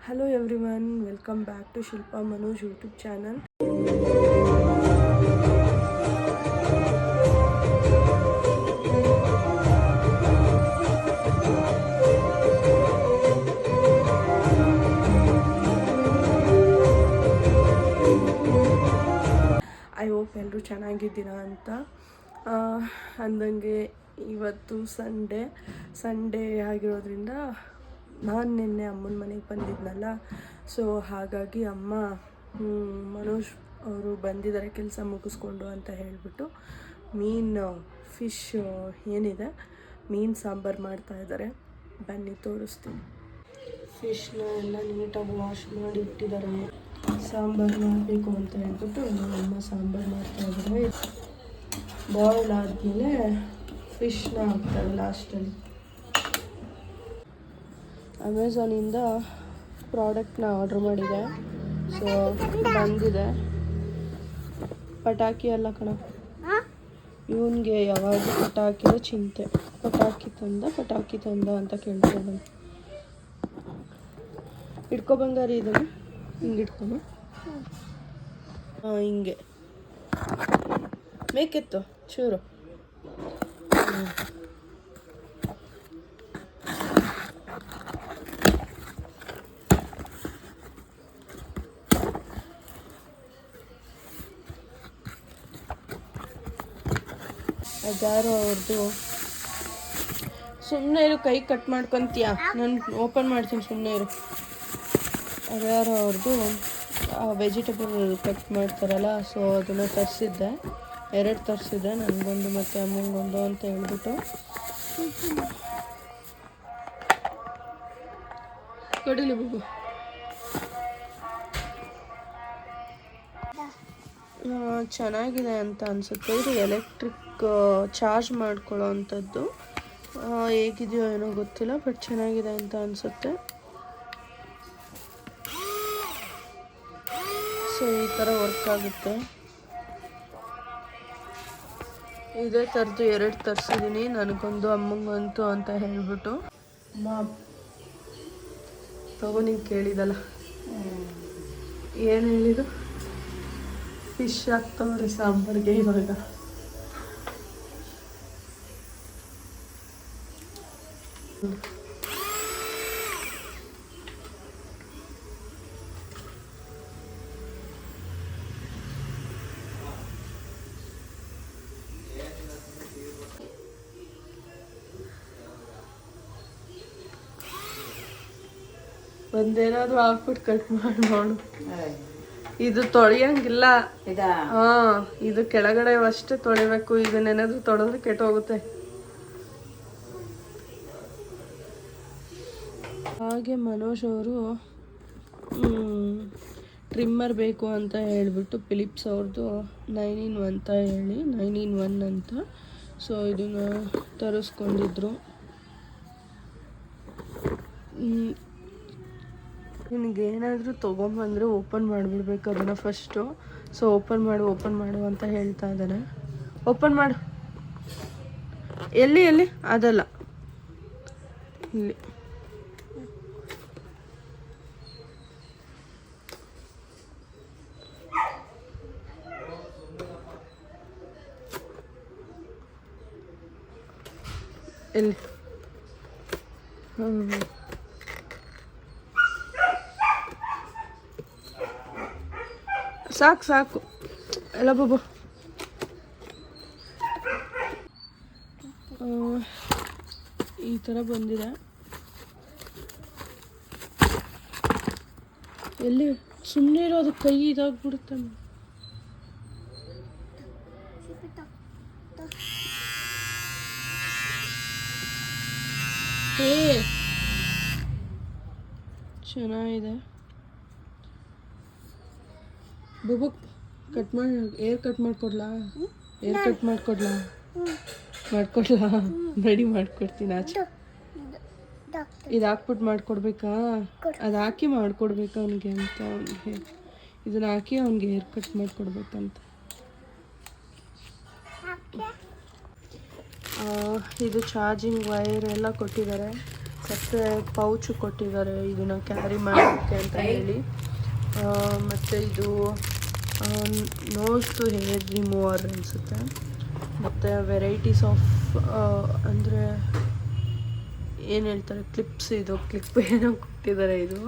Hello every welcome back to Shilpa Manoj YouTube channel I hope ಎಲ್ಲರೂ ಚೆನ್ನಾಗಿದ್ದೀರಾ ಅಂತ. ಅಂದಂಗೆ ಇವತ್ತು ಸಂಡೇ ಸಂಡೇ ಆಗಿರೋದ್ರಿಂದ ನಾನು ನಿನ್ನೆ ಅಮ್ಮನ ಮನೆಗೆ ಬಂದಿದ್ನಲ್ಲ ಸೊ ಹಾಗಾಗಿ ಅಮ್ಮ ಮನೋಜ್ ಅವರು ಬಂದಿದ್ದಾರೆ ಕೆಲಸ ಮುಗಿಸ್ಕೊಂಡು ಅಂತ ಹೇಳಿಬಿಟ್ಟು ಮೀನು ಫಿಶ್ ಏನಿದೆ, ಮೀನು ಸಾಂಬಾರು ಮಾಡ್ತಾ ಇದ್ದಾರೆ ಬನ್ನಿ ತೋರಿಸ್ತೀನಿ. ಫಿಶ್ನ ಎಲ್ಲ ನೀಟಾಗಿ ವಾಶ್ ಮಾಡಿ ಇಟ್ಟಿದ್ದಾರೆ. ಸಾಂಬಾರು ಮಾಡಬೇಕು ಅಂತ ಹೇಳ್ಬಿಟ್ಟು ಅಮ್ಮ ಸಾಂಬಾರು ಮಾಡ್ತಾ ಇದ್ದಾರೆ ಬಾಯ್ಲ್ ಆದಮೇಲೆ ಫಿಶ್ನ ಹಾಕ್ತಾರೆ ಲಾಸ್ಟಲ್ಲಿ ಅಮೆಝಾನಿಂದ ಪ್ರಾಡಕ್ಟ್ನ ಆರ್ಡ್ರ್ ಮಾಡಿದೆ. ಸೊ ಬಂದಿದೆ. ಪಟಾಕಿ ಅಲ್ಲ ಕಣ. ಇವನಿಗೆ ಯಾವಾಗ ಪಟಾಕಿನ ಚಿಂತೆ. ಪಟಾಕಿ ತಂದ ಪಟಾಕಿ ತಂದ ಅಂತ ಕೇಳ್ತಾನೆ ಇಟ್ಕೊ ಬಂಗಾರಿ ಇದನ್ನು. ಹಿಂಗೆ ಇಟ್ಕೊಂಡು ಹಾಂ ಹಿಂಗೆ. ಮೇಕೆತ್ತು ಚೂರು. ಅದ್ಯಾರೋ ಅವ್ರದ್ದು ಸುಮ್ಮನೆ ಇರು, ಕೈ ಕಟ್ ಮಾಡ್ಕೊಂತೀಯ. ನಾನು ಓಪನ್ ಮಾಡ್ತೀನಿ ಸುಮ್ಮನೆ ಇರು. ಅದ್ಯಾರು ಅವ್ರದ್ದು ವೆಜಿಟೇಬಲ್ ಕಟ್ ಮಾಡ್ತಾರಲ್ಲ ಸೊ ಅದನ್ನು ತರಿಸಿದ್ದೆ. ಎರಡು ತರಿಸಿದ್ದೆ ನನಗೊಂದು ಮತ್ತು ಅಮ್ಮಂಗೊಂದು ಅಂತ ಹೇಳ್ಬಿಟ್ಟು. ಕೊಡಲಿ ಬುಬು ಚೆನ್ನಾಗಿದೆ ಅಂತ ಅನಿಸುತ್ತೆ. ಇದು ಎಲೆಕ್ಟ್ರಿಕ್ ಚಾರ್ಜ್ ಮಾಡ್ಕೊಳ್ಳೋ ಅಂಥದ್ದು. ಹೇಗಿದೆಯೋ ಏನೋ ಗೊತ್ತಿಲ್ಲ ಬಟ್ ಚೆನ್ನಾಗಿದೆ ಅಂತ ಅನಿಸುತ್ತೆ. ಸೊ ಈ ಥರ ವರ್ಕ್ ಆಗುತ್ತೆ. ಇದೇ ಥರದ್ದು ಎರಡು ತರಿಸಿದ್ದೀನಿ ನನಗೊಂದು ಅಮ್ಮಂಗಂತು ಅಂತ ಹೇಳ್ಬಿಟ್ಟು. ಮಾ ತಗೋ ನೀನು ಕೇಳಿದಲ್ಲ. ಏನು ಹೇಳಿದು ಫಿಶ್ ಹಾಕ್ತವ್ರೆ ಸಾಂಬಾರಿಗೆ ಇವಾಗ ಒಂದೇನಾದ್ರೂ ಹಾಕ್ಬಿಟ್ಟು ಕಟ್ ಮಾಡಿ ಮಾಡು ಇದು ತೊಳೆಯಂಗಿಲ್ಲ. ಇದಾ? ಹಾ ಇದು ಕೆಳಗಡೆ ಅಷ್ಟೇ ತೊಳಿಬೇಕು. ಇದನ್ನೇನಾದ್ರೂ ತೊಳೆದ್ರೆ ಕೆಟ್ಟೋಗುತ್ತೆ ಹಾಗೆ ಮನೋಜ್ ಅವರು ಟ್ರಿಮ್ಮರ್ ಬೇಕು ಅಂತ ಹೇಳಿಬಿಟ್ಟು ಫಿಲಿಪ್ಸ್ ಅವ್ರದ್ದು ನೈನ್ ಇನ್ ಅಂತ ಹೇಳಿ ನೈನ್ ಇನ್ ಒನ್ ಅಂತ. ಸೊ ಇದನ್ನು ತರಿಸ್ಕೊಂಡಿದ್ರು. ನಿನಗೆ ಏನಾದರೂ ತೊಗೊಂಬಂದರೆ ಓಪನ್ ಮಾಡಿಬಿಡ್ಬೇಕು ಅದನ್ನು ಫಸ್ಟು ಸೊ ಓಪನ್ ಮಾಡು ಓಪನ್ ಮಾಡು ಅಂತ ಹೇಳ್ತಾ ಇದ್ದಾನೆ. ಓಪನ್ ಮಾಡು. ಎಲ್ಲಿ ಎಲ್ಲಿ? ಅದಲ್ಲ. ಇಲ್ಲಿ. ಎಲ್ಲಿ? ಹ್ಞೂ ಸಾಕು ಸಾಕು. ಎಲ್ಲ ಬಾಬು ಈ ಥರ ಬಂದಿದೆ. ಎಲ್ಲಿ? ಸುಮ್ಮನೆ ಇರೋದು ಕೈ ಇದಾಗ್ಬಿಡುತ್ತೆ. ಏ ಚೆನ್ನಾಗಿದೆ. ಬುಬು ಕಟ್ ಮಾಡಿ ಏರ್ ಕಟ್ ಮಾಡ್ಕೊಡ್ಲಾ? ಏರ್ ಕಟ್ ಮಾಡ್ಕೊಡ್ಲಾ? ಮಾಡ್ಕೊಡ್ಲಾ? ರೆಡಿ ಮಾಡ್ಕೊಡ್ತೀನಿ ಆಚೆ. ಇದು ಹಾಕ್ಬಿಟ್ಟು ಮಾಡ್ಕೊಡ್ಬೇಕಾ? ಅದು ಹಾಕಿ ಮಾಡ್ಕೊಡ್ಬೇಕಾ ಅವನಿಗೆ ಅಂತ ಅವ್ನಿಗೆ ಇದನ್ನ ಹಾಕಿ ಅವ್ನಿಗೆ ಏರ್ ಕಟ್ ಮಾಡ್ಕೊಡ್ಬೇಕಂತ. ಇದು ಚಾರ್ಜಿಂಗ್ ವೈರ್ ಎಲ್ಲ ಕೊಟ್ಟಿದ್ದಾರೆ. ಮತ್ತು ಪೌಚು ಕೊಟ್ಟಿದ್ದಾರೆ ಇದನ್ನು ಕ್ಯಾರಿ ಮಾಡೋಕ್ಕೆ ಅಂತ ಹೇಳಿ. ಮತ್ತು ಇದು ನೋಸ್ ಟು ಹೇರ್ ರಿಮೂವರ್ ಅನಿಸುತ್ತೆ. ಮತ್ತು ವೆರೈಟೀಸ್ ಆಫ್ ಅಂದರೆ ಏನು ಹೇಳ್ತಾರೆ ಕ್ಲಿಪ್ಸ್ ಇದು ಕ್ಲಿಪ್ ಏನೋ ಕೊಟ್ಟಿದ್ದಾರೆ ಇದು.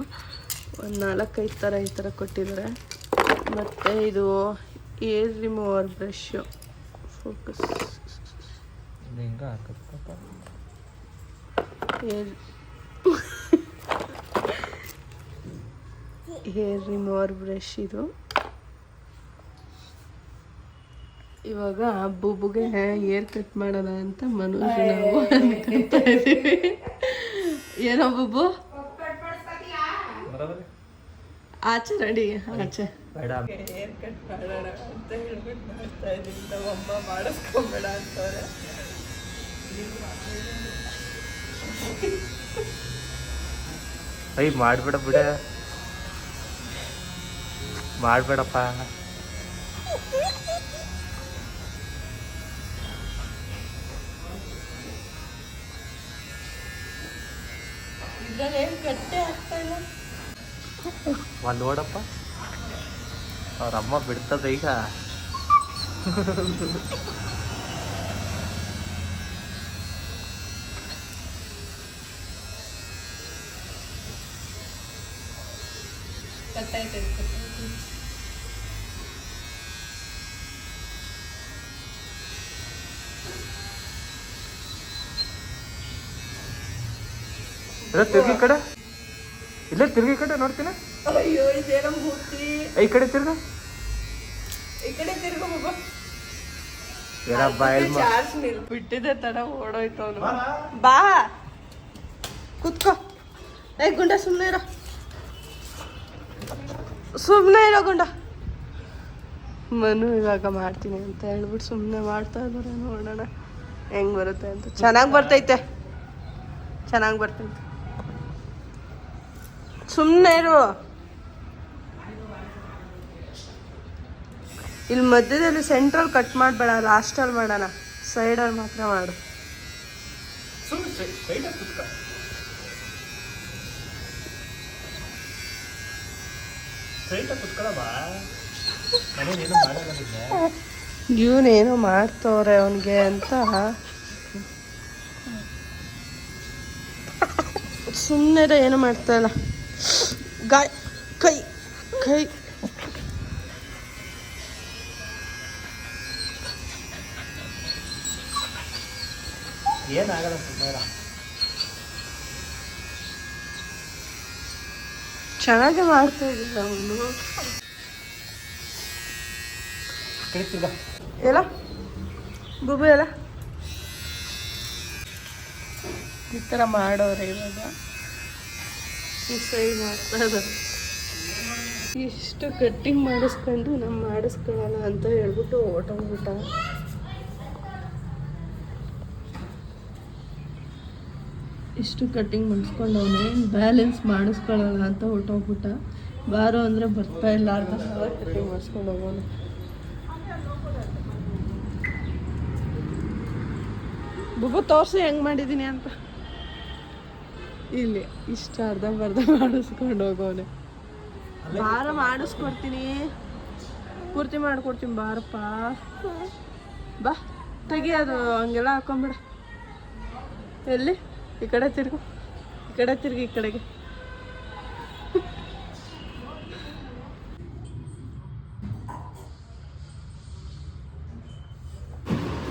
ಒಂದು ನಾಲ್ಕೈದು ಥರ ಈ ಥರ ಕೊಟ್ಟಿದ್ದಾರೆ. ಮತ್ತು ಇದು ಏರ್ ರಿಮೂವರ್ ಬ್ರಷ್ ಫೋಕಸ್ ಇದು ಹಿಂಗೆ ಹಾಕಪ್ಪ ಹೇರ್ ರಿಮೂವರ್ ಬ್ರಷ್ ಇದು. ಇವಾಗ ಬುಬ್ಬುಗೆ ಹೇರ್ ಕಟ್ ಮಾಡೋಣ ಅಂತ ಮನೋಜ್ ನಾವು ಅನ್ಕೊಂತ ಏನೋ ಬುಬ್ಬು ಆಚೆ ರೆಡಿ ಆಚೆ. ಬೇಡ ಹೇರ್ ಕಟ್ ಮಾಡೋಣ ಅಂತ ಹೇಳ್ಬಿಟ್ಟು ಮಾಡ್ತಾ ಇದೀವಿ ನಮ್ಮಮ್ಮ ಮಾಡಿಸ್ಕೊಂಬೇಡ ಅಂತವ್ರೆ. ಐ ಮಾಡ್ಬೇಡ ಬಿಡ. ಮಾಡ್ಬೇಡಪ್ಪ. ಒಂದು ನೋಡಪ್ಪ. ಅವ್ರ ಅಮ್ಮ ಬಿಡ್ತದ ಈಗ. ಕಟ್ಟಾಯ್ತು ಇಲ್ಲ ತಿರ್ಗಿ ಕಡೆ. ಇಲ್ಲ ತಿರ್ಗಿ ಕಡೆ ನೋಡ್ತೀನಿ. ಅಯ್ಯೋ ಇದೇನೋ ಮೂರ್ತಿ. ಈ ಕಡೆ ತಿರ್ಗ. ಈ ಕಡೆ ತಿರ್ಗ ಏನ ಬಾಯಲ್ ಚಾರ್ಜ್ ತಡ ಓಡೋಯ್ತು ಅವನು. ಬಾ. ಕುತ್ಕೋ. ಏ ಗುಂಡ ಸುಮ್ಮನೆ ಇರೋ. ಸುಮ್ಮನೆ ಇರೋ ಗುಂಡ. ಮನು ಇವಾಗ ಮಾಡ್ತೀನಿ ಅಂತ ಹೇಳ್ಬಿಟ್ಟು ಸುಮ್ಮನೆ ಮಾಡ್ತಾ ಇದ್ದಾರೆ ನೋಡೋಣ ಹೆಂಗ್ ಬರುತ್ತೆ ಅಂತ. ಚೆನ್ನಾಗಿ ಬರ್ತೈತೆ. ಚೆನ್ನಾಗಿ ಬರ್ತೈತೆ. ಸುಮ್ಮನೆ ಇರು. ಇಲ್ಲಿ ಮಧ್ಯದಲ್ಲಿ ಸೆಂಟ್ರಲ್ ಕಟ್ ಮಾಡಬೇಡ ಲಾಸ್ಟಲ್ಲಿ ಮಾಡೋಣ. ಸೈಡಲ್ಲಿ ಮಾತ್ರ ಮಾಡು. ಮಾಡಲ್ಲ ನಿನ್ನೆ. ಇವನೇನೋ ಮಾಡ್ತವ್ರೆ ಅವನಿಗೆ ಅಂತ. ಸುಮ್ಮನೆ ಏನು ಮಾಡ್ತಾ ಇಲ್ಲ. ಗಾಯ ಕೈ ಕೈ. ಏನಾಗಲ್ಲ ಸುಮ್ಮನೆ ಚೆನ್ನಾಗಿ ಮಾಡ್ತಾ ಇದ್ದಿಲ್ಲ ಅವನು ಎಲ್ಲ? ಬುಬು ಎಲ್ಲ? ಈ ಥರ ಮಾಡೋರೆ ಇವಾಗ. ಈ ಮಾಡ್ತಾ ಇದ್ದಾರೆ. ಇಷ್ಟು ಕಟ್ಟಿಂಗ್ ಮಾಡಿಸ್ಕೊಂಡು ನಮ್ಮ ಮಾಡಿಸ್ಕೊಳ್ಳೋಣ ಅಂತ ಹೇಳ್ಬಿಟ್ಟು ಹೊಟ್ಟೋಗ್ಬಿಟ್ಟ ಇಷ್ಟು ಕಟ್ಟಿಂಗ್ ಮಾಡಿಸ್ಕೊಂಡು ಅವನೇನು ಬ್ಯಾಲೆನ್ಸ್ ಮಾಡಿಸ್ಕೊಳ್ಳೋಣ ಅಂತ ಹೊಟ್ಟೋಗ್ಬಿಟ್ಟ ಬಾರೋ ಅಂದರೆ ಬರ್ತಾ ಇಲ್ಲ ಅರ್ಧ ಕಟ್ಟಿಂಗ್ ಮಾಡಿಸ್ಕೊಂಡು ಹೋಗೋಣ. ಬುಬ್ಬು ತೋರಿಸಿ ಹೆಂಗೆ ಮಾಡಿದ್ದೀನಿ ಅಂತ. ಇಲ್ಲಿ ಇಷ್ಟ ಅರ್ಧ ಬರ್ಧ ಮಾಡಿಸ್ಕೊಂಡು ಹೋಗೋನೆ. ಬಾರ ಮಾಡಿಸ್ಕೊಡ್ತೀನಿ. ಪೂರ್ತಿ ಮಾಡ್ಕೊಡ್ತೀನಿ ಬಾರಪ್ಪ ಬಾ, ತೆಗಿ ಅದು ಹಂಗೆಲ್ಲ ಹಾಕೊಂಬಿಡ. ಎಲ್ಲಿ? ಈ ಕಡೆ ತಿರುಗು, ಈ ಕಡೆ ತಿರ್ಗಿ, ಈ ಕಡೆಗೆ.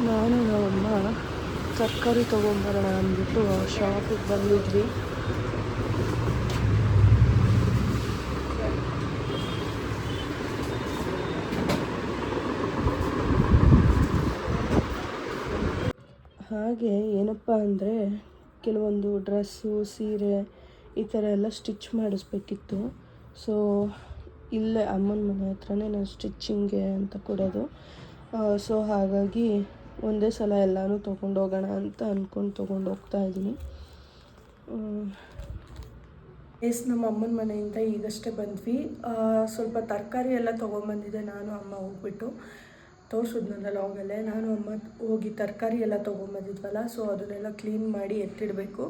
ನಾನು ನಮ್ಮಮ್ಮ ತರಕಾರಿ ತೊಗೊಂಬರೋಣ ಅಂದ್ಬಿಟ್ಟು ಶಾಪಿಗೆ ಬಂದಿದ್ವಿ. ಹಾಗೆ ಏನಪ್ಪ ಅಂದರೆ ಕೆಲವೊಂದು ಡ್ರೆಸ್ಸು, ಸೀರೆ ಈ ಥರ ಎಲ್ಲ ಸ್ಟಿಚ್ ಮಾಡಿಸ್ಬೇಕಿತ್ತು. ಸೊ ಇಲ್ಲೇ ಅಮ್ಮನ ಮನೆ ಹತ್ರನೇ ನಾನು ಸ್ಟಿಚ್ಚಿಂಗ್ಗೆ ಅಂತ ಕೊಡೋದು. ಸೊ ಹಾಗಾಗಿ ಒಂದೇ ಸಲ ಎಲ್ಲನೂ ತೊಗೊಂಡೋಗೋಣ ಅಂತ ಅಂದ್ಕೊಂಡು ತೊಗೊಂಡು ಹೋಗ್ತಾ ಇದ್ದೀನಿ. ಎಸ್, ನಮ್ಮ ಅಮ್ಮನ ಮನೆಯಿಂದ ಈಗಷ್ಟೇ ಬಂದ್ವಿ. ಸ್ವಲ್ಪ ತರಕಾರಿ ಎಲ್ಲ ತೊಗೊಂಬಂದಿದ್ದೆ ನಾನು, ಅಮ್ಮ ಹೋಗ್ಬಿಟ್ಟು. ತೋರಿಸಿದ್ನಲ್ಲ ಲಾಗಲ್ಲೇ ನಾನು ಅಮ್ಮ ಹೋಗಿ ತರಕಾರಿ ಎಲ್ಲ ತೊಗೊಂಬಂದಿದ್ವಲ್ಲ ಸೊ ಅದನ್ನೆಲ್ಲ ಕ್ಲೀನ್ ಮಾಡಿ ಎತ್ತಿಡಬೇಕು.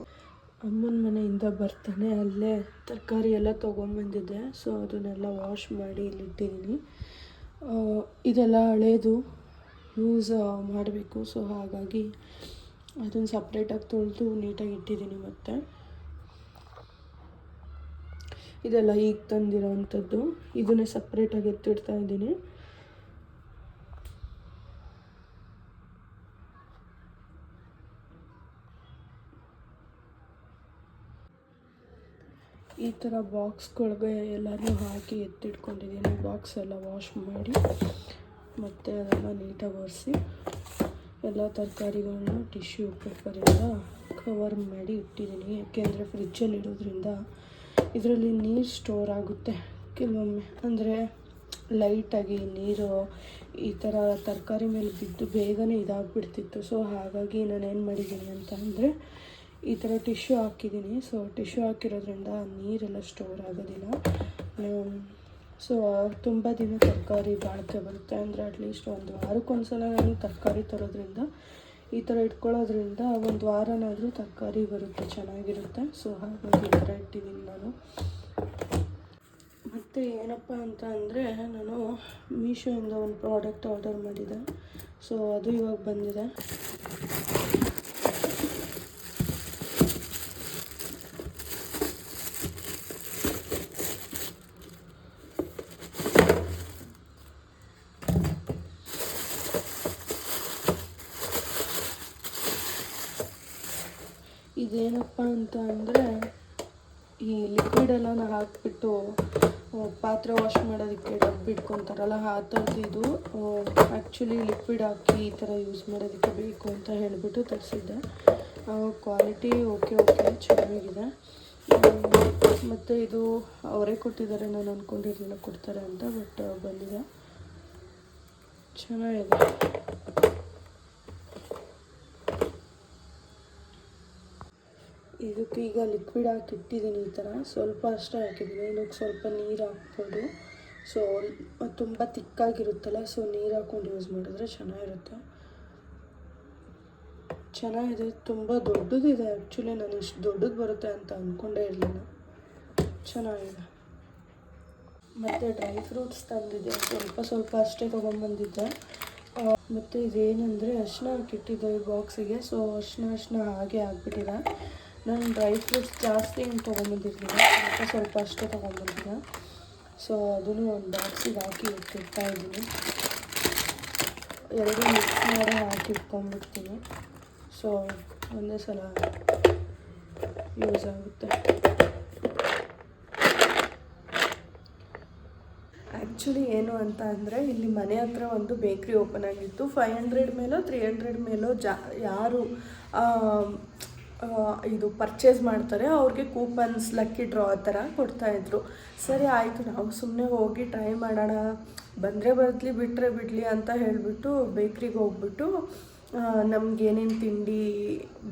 ಅಮ್ಮನ ಮನೆಯಿಂದ ಬರ್ತಾನೆ ಅಲ್ಲೇ ತರಕಾರಿ ಎಲ್ಲ ತೊಗೊಂಬಂದಿದ್ದೆ ಸೊ ಅದನ್ನೆಲ್ಲ ವಾಶ್ ಮಾಡಿ ಇಲ್ಲಿಟ್ಟಿದ್ದೀನಿ ಇದೆಲ್ಲ ಹಳೇದು ಯೂಸ್ ಮಾಡಬೇಕು ಸೊ ಹಾಗಾಗಿ ಅದನ್ನು ಸಪ್ರೇಟಾಗಿ ತೊಳೆದು ನೀಟಾಗಿ ಇಟ್ಟಿದ್ದೀನಿ ಮತ್ತೆ. ಇದೆಲ್ಲ ಈಗ ತಂದಿರೋವಂಥದ್ದು ಇದನ್ನೇ ಸಪ್ರೇಟಾಗಿ ಎತ್ತಿಡ್ತಾ ಇದ್ದೀನಿ. ಈ ಥರ ಬಾಕ್ಸ್ಗಳಿಗೆ ಎಲ್ಲರೂ ಹಾಕಿ ಎತ್ತಿಟ್ಕೊಂಡಿದ್ದೀನಿ. ಬಾಕ್ಸ್ ಎಲ್ಲ ವಾಶ್ ಮಾಡಿ ಮತ್ತು ಅದೆಲ್ಲ ನೀಟಾಗಿ ಒರೆಸಿ ಎಲ್ಲ ತರಕಾರಿಗಳನ್ನ ಟಿಶ್ಯೂ ಪೇಪರಿಂದ ಕವರ್ ಮಾಡಿ ಇಟ್ಟಿದ್ದೀನಿ. ಯಾಕೆಂದರೆ ಫ್ರಿಜ್ಜಲ್ಲಿ ಇಡೋದ್ರಿಂದ ಇದರಲ್ಲಿ ನೀರು ಸ್ಟೋರ್ ಆಗುತ್ತೆ ಕೆಲವೊಮ್ಮೆ. ಅಂದರೆ ಲೈಟಾಗಿ ನೀರು ಈ ಥರ ತರಕಾರಿ ಮೇಲೆ ಬಿದ್ದು ಬೇಗನೆ ಇದಾಗ್ಬಿಡ್ತಿತ್ತು. ಸೊ ಹಾಗಾಗಿ ನಾನು ಏನು ಮಾಡಿದ್ದೀನಿ ಅಂತ ಅಂದರೆ ಈ ಥರ ಟಿಶ್ಯೂ ಹಾಕಿದ್ದೀನಿ. ಸೊ ಟಿಶ್ಯೂ ಹಾಕಿರೋದ್ರಿಂದ ನೀರೆಲ್ಲ ಸ್ಟೋರ್ ಆಗೋದಿಲ್ಲ. ಸೊ ತುಂಬ ದಿನ ತರಕಾರಿ ಬಾಳಿಕೆ ಬರುತ್ತೆ. ಅಂದರೆ ಅಟ್ಲೀಸ್ಟ್ ಒಂದು ವಾರಕ್ಕೊಂದ್ಸಲ ನಾನು ತರಕಾರಿ ತರೋದ್ರಿಂದ, ಈ ಥರ ಇಟ್ಕೊಳ್ಳೋದ್ರಿಂದ ಒಂದು ವಾರನಾದರೂ ತರಕಾರಿ ಬರುತ್ತೆ, ಚೆನ್ನಾಗಿರುತ್ತೆ. ಸೊ ಹಾಗಾಗಿ ಈ ಥರ ಇಟ್ಟಿದ್ದೀನಿ ನಾನು. ಮತ್ತು ಏನಪ್ಪ ಅಂತ ಅಂದರೆ, ನಾನು ಮೀಶೋಯಿಂದ ಒಂದು ಪ್ರಾಡಕ್ಟ್ ಆರ್ಡರ್ ಮಾಡಿದ್ದೆ ಸೊ ಅದು ಇವಾಗ ಬಂದಿದೆ. ಇದೇನಪ್ಪ ಅಂತ ಅಂದರೆ ಈ ಲಿಕ್ವಿಡ್ ಎಲ್ಲನ ಹಾಕಿಬಿಟ್ಟು ಪಾತ್ರೆ ವಾಶ್ ಮಾಡೋದಕ್ಕೆ ಡಬ್ಬಿ ಇಟ್ಕೊತಾರಲ್ಲ, ಆ ಥರದ್ದು ಇದು ಆ್ಯಕ್ಚುಲಿ ಲಿಕ್ವಿಡ್ ಹಾಕಿ ಈ ಥರ ಯೂಸ್ ಮಾಡೋದಕ್ಕೆ ಬೇಕು ಅಂತ ಹೇಳಿಬಿಟ್ಟು ತರಿಸಿದ್ದೆ. ಕ್ವಾಲಿಟಿ ಓಕೆ ಓಕೆ ಚೆನ್ನಾಗಿದೆ. ಮತ್ತು ಇದು ಅವರೇ ಕೊಟ್ಟಿದ್ದಾರೆ, ನಾನು ಅಂದ್ಕೊಂಡಿರಲಿಲ್ಲ ಕೊಡ್ತಾರೆ ಅಂತ ಬಟ್ ಬಂದಿದೆ. ಚೆನ್ನಾಗಿದೆ. ಇದಕ್ಕೆ ಈಗ ಲಿಕ್ವಿಡ್ ಹಾಕಿ ಇಟ್ಟಿದ್ದೀನಿ ಈ ಥರ. ಸ್ವಲ್ಪ ಅಷ್ಟೇ ಹಾಕಿದ್ದೀನಿ. ಇದಕ್ಕೆ ಸ್ವಲ್ಪ ನೀರು ಹಾಕ್ಬೋದು. ಸೊ ತುಂಬ ತಿಕ್ಕಾಗಿರುತ್ತಲ್ಲ ಸೊ ನೀರು ಹಾಕ್ಕೊಂಡು ಯೂಸ್ ಮಾಡಿದ್ರೆ ಚೆನ್ನಾಗಿರುತ್ತೆ. ಚೆನ್ನಾಗಿದೆ. ತುಂಬ ದೊಡ್ಡದಿದೆ. ಆ್ಯಕ್ಚುಲಿ ನಾನು ಇಷ್ಟು ದೊಡ್ಡದು ಬರುತ್ತೆ ಅಂತ ಅಂದ್ಕೊಂಡೇ ಇರಲಿಲ್ಲ. ಚೆನ್ನಾಗಿದೆ. ಮತ್ತು ಡ್ರೈ ಫ್ರೂಟ್ಸ್ ತಂದಿದ್ದೆ. ಸ್ವಲ್ಪ ಸ್ವಲ್ಪ ಅಷ್ಟೇ ತೊಗೊಂಬಂದಿದ್ದೆ. ಮತ್ತು ಇದೇನೆಂದರೆ ಅರ್ಶಿನ ಹಾಕಿಟ್ಟಿದ್ದೆ ಬಾಕ್ಸಿಗೆ ಸೊ ಅರ್ಶಿನ ಅರ್ಶಿನ ಹಾಗೆ ಆಗಿಬಿಟ್ಟಿದೆ ನಾನು ಡ್ರೈ ಫ್ರೂಟ್ಸ್ ಜಾಸ್ತಿ ತೊಗೊಂಬಂದಿರಲಿಲ್ಲ ಸ್ವಲ್ಪ ಸ್ವಲ್ಪ ಅಷ್ಟೇ ತೊಗೊಂಬಂದಿದ್ದೆ ಸೊ ಅದನ್ನು ಒಂದು ಬಾಕ್ಸಿಗೆ ಹಾಕಿ ಇಟ್ಟಿರ್ತಾ ಇದ್ದೀನಿ. ಎರಡು ಮಿಕ್ಸ್ ಮಾಡಿ ಹಾಕಿ ಇಟ್ಕೊಂಡ್ಬಿಡ್ತೀನಿ. ಸೊ ಒಂದೇ ಸಲ ಯೂಸ್ ಆಗುತ್ತೆ. ಆ್ಯಕ್ಚುಲಿ ಏನು ಅಂತ ಅಂದರೆ, ಇಲ್ಲಿ ಮನೆ ಹತ್ರ ಒಂದು ಬೇಕ್ರಿ ಓಪನ್ ಆಗಿತ್ತು. ಫೈವ್ ಹಂಡ್ರೆಡ್ ಮೇಲೋ ತ್ರೀ ಹಂಡ್ರೆಡ್ ಮೇಲೋ ಜಾ, ಯಾರು ಇದು ಪರ್ಚೇಸ್ ಮಾಡ್ತಾರೆ, ಅವ್ರಿಗೆ ಕೂಪನ್ಸ್ ಲಕ್ಕಿ ಡ್ರಾ ಆ ಥರ ಕೊಡ್ತಾಯಿದ್ರು ಸರಿ, ಆಯಿತು, ನಾವು ಸುಮ್ಮನೆ ಹೋಗಿ ಟ್ರೈ ಮಾಡೋಣ. ಬಂದರೆ ಬರಲಿ ಬಿಟ್ಟರೆ ಬಿಡಲಿ ಅಂತ ಹೇಳಿಬಿಟ್ಟು ಬೇಕ್ರಿಗೆ ಹೋಗ್ಬಿಟ್ಟು ನಮ್ಗೆ ಏನೇನು ತಿಂಡಿ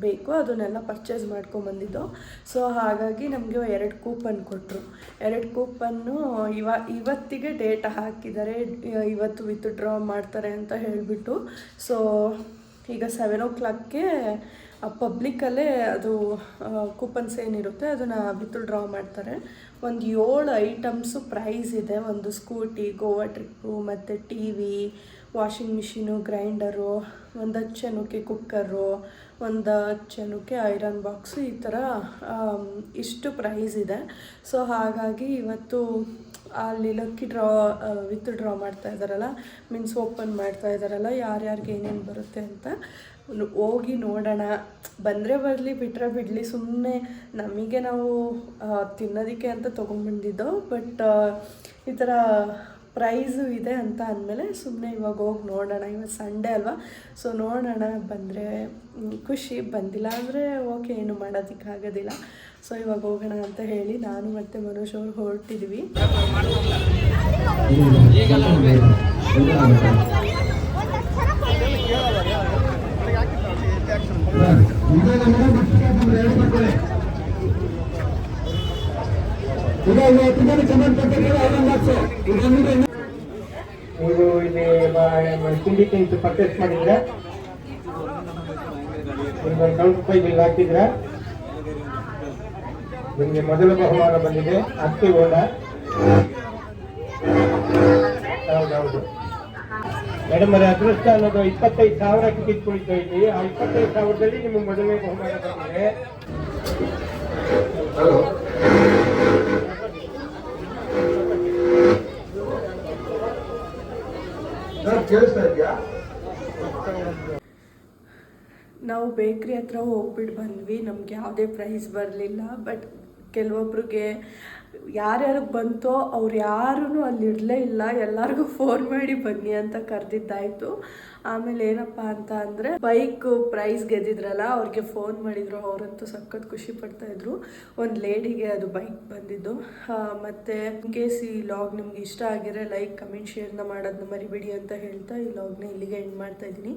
ಬೇಕು ಅದನ್ನೆಲ್ಲ ಪರ್ಚೇಸ್ ಮಾಡ್ಕೊಂಬಂದಿದ್ದು. ಸೊ ಹಾಗಾಗಿ ನಮಗೆ ಎರಡು ಕೂಪನ್ ಕೊಟ್ಟರು ಎರಡು ಕೂಪನ್ನು ಇವ, ಇವತ್ತಿಗೆ ಡೇಟ್ ಹಾಕಿದ್ದಾರೆ, ಇವತ್ತು ವಿತ್ ಡ್ರಾ ಮಾಡ್ತಾರೆ ಅಂತ ಹೇಳಿಬಿಟ್ಟು. ಸೊ ಈಗ ಸೆವೆನ್ ಓ ಕ್ಲಾಕ್ಗೆ ಪಬ್ಲಿಕ್ಕಲ್ಲೇ ಅದು ಕೂಪನ್ಸ್ ಏನಿರುತ್ತೆ ಅದನ್ನು ವಿತ್ ಡ್ರಾ ಮಾಡ್ತಾರೆ. ಒಂದು ಏಳು ಐಟಮ್ಸು ಪ್ರೈಸ್ ಇದೆ. ಒಂದು ಸ್ಕೂಟಿ ಗೋವಾ ಟ್ರಿಪ್ಪು ಮತ್ತು T V washing machine grinder ಒಂದು ಹಚ್ಚನಕ್ಕೆ ಕುಕ್ಕರು ಒಂದು ಹತ್ತು ಜನಕ್ಕೆ ಐರನ್ ಬಾಕ್ಸು ಈ ಥರ ಇಷ್ಟು ಪ್ರೈಸ್ ಇದೆ. ಸೊ ಹಾಗಾಗಿ ಇವತ್ತು ಅಲ್ಲಿ ಲಕ್ಕಿ ಡ್ರಾ ವಿತ್ ಡ್ರಾ ಮಾಡ್ತಾ ಇದ್ದಾರಲ್ಲ ಮೀನ್ಸ್ ಓಪನ್ ಮಾಡ್ತಾ ಇದ್ದಾರಲ್ಲ ಯಾರ್ಯಾರಿಗೆ ಏನೇನು ಬರುತ್ತೆ ಅಂತ ಹೋಗಿ ನೋಡೋಣ. ಬಂದರೆ ಬರಲಿ ಬಿಟ್ಟರೆ ಬಿಡಲಿ ಸುಮ್ಮನೆ ನಮಗೆ ನಾವು ತಿನ್ನೋದಕ್ಕೆ ಅಂತ ತೊಗೊಂಡ್ಬಂದಿದ್ದು, ಬಟ್ ಈ ಥರ ಪ್ರೈಸು ಇದೆ ಅಂತ ಅಂದಮೇಲೆ ಸುಮ್ಮನೆ ಇವಾಗ ಹೋಗಿ ನೋಡೋಣ. ಇವತ್ತು ಸಂಡೇ ಅಲ್ವಾ, ಸೊ ನೋಡೋಣ. ಬಂದರೆ ಖುಷಿ ಬಂದಿಲ್ಲ ಅಂದರೆ ಓಕೆ, ಏನು ಮಾಡೋದಕ್ಕಾಗೋದಿಲ್ಲ. ಸೊ ಇವಾಗ ಹೋಗೋಣ ಅಂತ ಹೇಳಿ ನಾನು ಮತ್ತೆ ಮನೋಜ್ ಅವ್ರು ಹೊರಟಿದ್ವಿ. ತಿಂಡಿ ತಿನಿಸು ಪರ್ಚೇಸ್ ಮಾಡಿದ್ರೆ. ಒಂದು ರೂಪಾಯಿ ಬಿಲ್ ಹಾಕಿದ್ರ. ನಿಮಗೆ ಮೊದಲ ಬಹುಮಾನ ಬಂದಿದೆ. ಅಕ್ಕಿ ಗೋಡ ಹೌದೌದು. ಮೇಡಮ್ ಅವರ ಅದೃಷ್ಟ ಅನ್ನೋದು ಇಪ್ಪತ್ತೈದು ಸಾವಿರ ಕಿತ್ಕೊಳ್ತಾ ಇದ್ದೀವಿ. ಆ ಇಪ್ಪತ್ತೈದು ಸಾವಿರದಲ್ಲಿ ನಿಮಗೆ ಮೊದಲನೇ ಬಹುಮಾನ ಬಂದಿದೆ. ಕೇಳಿಸ್ತಾ ಇದೆಯಾ? ನಾವು ಬೇಕ್ರಿ ಹತ್ರ ಹೋಗ್ಬಿಟ್ಟು ಬಂದ್ವಿ. ನಮ್ಗೆ ಯಾವುದೇ ಪ್ರೈಸ್ ಬರಲಿಲ್ಲ. ಬಟ್ ಕೆಲವೊಬ್ರಿಗೆ ಯಾರ್ಯಾರಿಗೆ ಬಂತೋ ಅವ್ರು ಯಾರೂ ಅಲ್ಲಿ ಇರಲೇ ಇಲ್ಲ, ಎಲ್ಲರಿಗೂ ಫೋನ್ ಮಾಡಿ ಬನ್ನಿ ಅಂತ ಕರೆದಿದ್ದಾಯಿತು. ಆಮೇಲೆ ಏನಪ್ಪ ಅಂತ ಅಂದರೆ ಬೈಕ್ ಪ್ರೈಸ್ ಗೆದ್ದಿದ್ರಲ್ಲ, ಅವ್ರಿಗೆ ಫೋನ್ ಮಾಡಿದರು, ಅವರಂತೂ ಸಖತ್ ಖುಷಿ ಪಡ್ತಾ ಇದ್ರು. ಒಂದು ಲೇಡಿಗೆ ಅದು ಬೈಕ್ ಬಂದಿದ್ದು. ಮತ್ತು ಮತ್ತೆ ಇನ್ ಕೇಸ್ ಈ ಲಾಗ್ ನಿಮ್ಗೆ ಇಷ್ಟ ಆಗಿದ್ರೆ ಲೈಕ್ ಕಮೆಂಟ್ ಶೇರ್ನ ಮಾಡೋದನ್ನ ಮರಿಬೇಡಿ ಅಂತ ಹೇಳ್ತಾ ಈ ಲಾಗ್ನ ಇಲ್ಲಿಗೆ ಎಂಡ್ ಮಾಡ್ತಾ ಇದ್ದೀನಿ.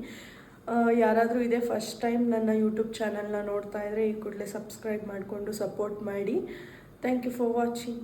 ಯಾರಾದರೂ ಇದೇ ಫಸ್ಟ್ ಟೈಮ್ ನನ್ನ ಯೂಟ್ಯೂಬ್ ಚಾನಲ್ನ ನೋಡ್ತಾ ಇದ್ದರೆ ಈ ಕೂಡಲೇ ಸಬ್ಸ್ಕ್ರೈಬ್ ಮಾಡಿಕೊಂಡು ಸಪೋರ್ಟ್ ಮಾಡಿ. Thank you for watching